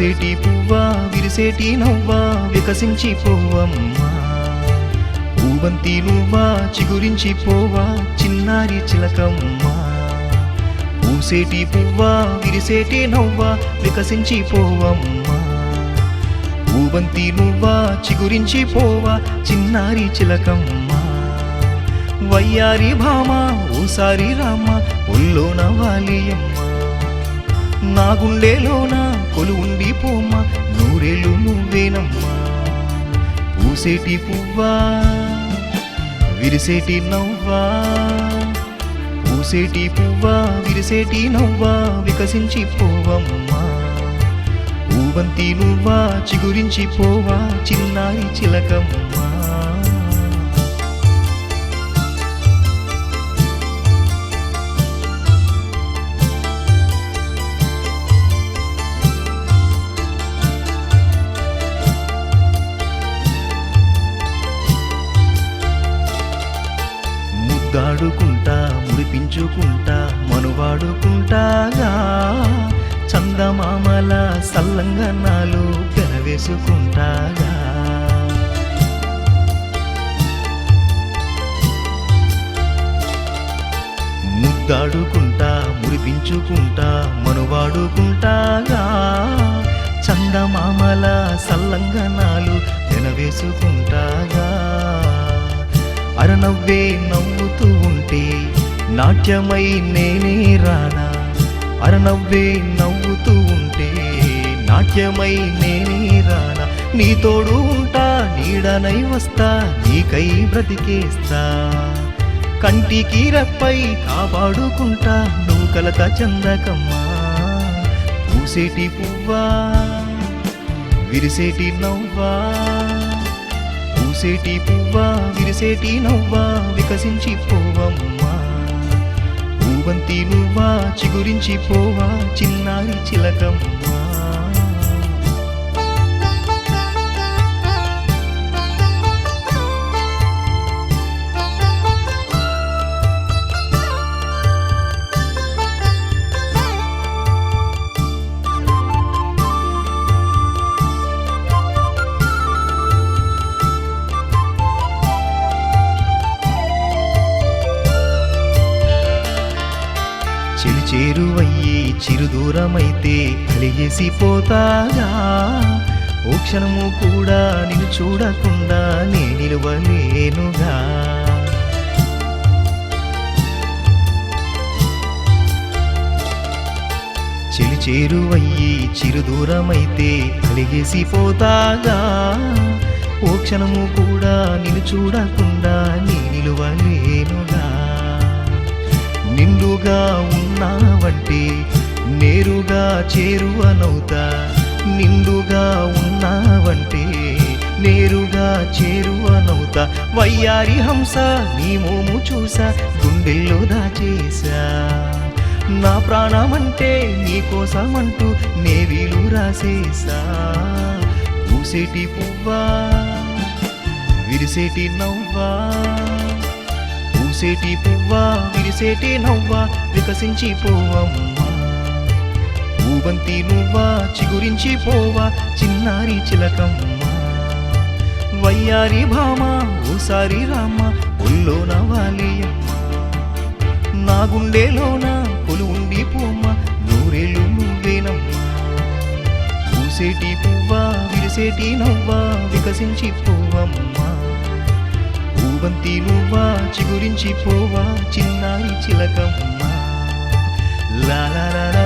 పూసేటి పువ్వా విరిసేటి నవ్వా వికసించి పోవమ్మా. పూవంతి నువ్వా చిగురించి పోవా చిన్నారి చిలకమ్మా. పూసేటి పువ్వా విరిసేటి నవ్వా వికసించి పోవమ్మా. పూవంతి నువ్వా చిగురించి పోవా చిన్నారి చిలకమ్మా. వయ్యారి భామ ఓసారి రామ ఒల్లోన వాలియమ్మ నా గుండెలోన కొలు ఉండి నూరేళ్ళు నువ్వేనమ్మా. పూసేటి పువ్వా విరిసేటి నవ్వా. పూసేటి పువ్వా విరిసేటి నవ్వా వికసించి పోవమ్మా పూవంతి నువ్వా చిగురించి పోవా చిన్నారి చిలకమ్మా. ముద్దాడుకుంటా ముడిపించుకుంటా మనువాడుకుంటాగా. చందమామల సల్లంగనాలు పెనవేసుకుంటాగా. ముద్దాడుకుంటా ముడిపించుకుంటా మనువాడుకుంటాగా. చందమామల సల్లంగనాలు పెనవేసుకుంటాగా. అరనవ్వే పాడుతూ ఉంటే నాట్యమై నేనే రానా? అరనవ్వే నవ్వుతూ ఉంటే నాట్యమై నేనే రానా? నీ తోడు ఉంటా నీడనై వస్తా నీకై బ్రతికేస్తా. కంటికి రెప్పై కాపాడుకుంటా నువ్వు కలత చందకమ్మా. పూసేటి పువ్వా విరిసేటి నవ్వా. పూసేటి పువ్వా విరిసేటి నవ్వా వికసించి పోవమ్మా. పూవంతి నువ్వా చిగురించి పోవా చిన్నారి చిలకమ్మా. చెలి చేరువయ్యి చిరుదూరమైతే కలిగేసి పోతాగా ఓ క్షణము కూడా నిన్ను చూడకుండా నే నిలువలేనుగా. చెలి చేరువయ్యి చిరుదూరమైతే అలిగేసి పోతాగా ఓ క్షణము కూడా నిన్ను చూడకుండా నీ నిలువలేనుగా. నిండుగా ఉన్నావంటే నేరుగా చేరువనవుతా. నిండుగా ఉన్నావంటే నేరుగా చేరువనవుతా. వయ్యారి హంస నీ మోము చూసా గుండెల్లో దాచేసా. నా ప్రాణమంటే నీకోసమంటూ నే నేవీలు రాసేసా. పూసేటి పువ్వా విరిసేటి నవ్వా. పూసేటి పువ్వా విరిసేటి నవ్వా వికసించి పోవమ్మా పూవంతి నువ్వా చిగురించి పోవా చిన్నారి చిలకమ్మా. వయ్యారి భామ ఓసారి రామ ఒల్లో వాలియమ్మా. నా గుండెలోన కొలు ఉండి పోమ్మ నూరేళ్ళు నువ్వేనమ్మా. పూసేటి పువ్వా విరిసేటి నవ్వా వికసించి పోవమ్మా పూవంతి నువ్వా చిగురించి పోవా చిన్నారి చిలకమ్మ. లాలా లా.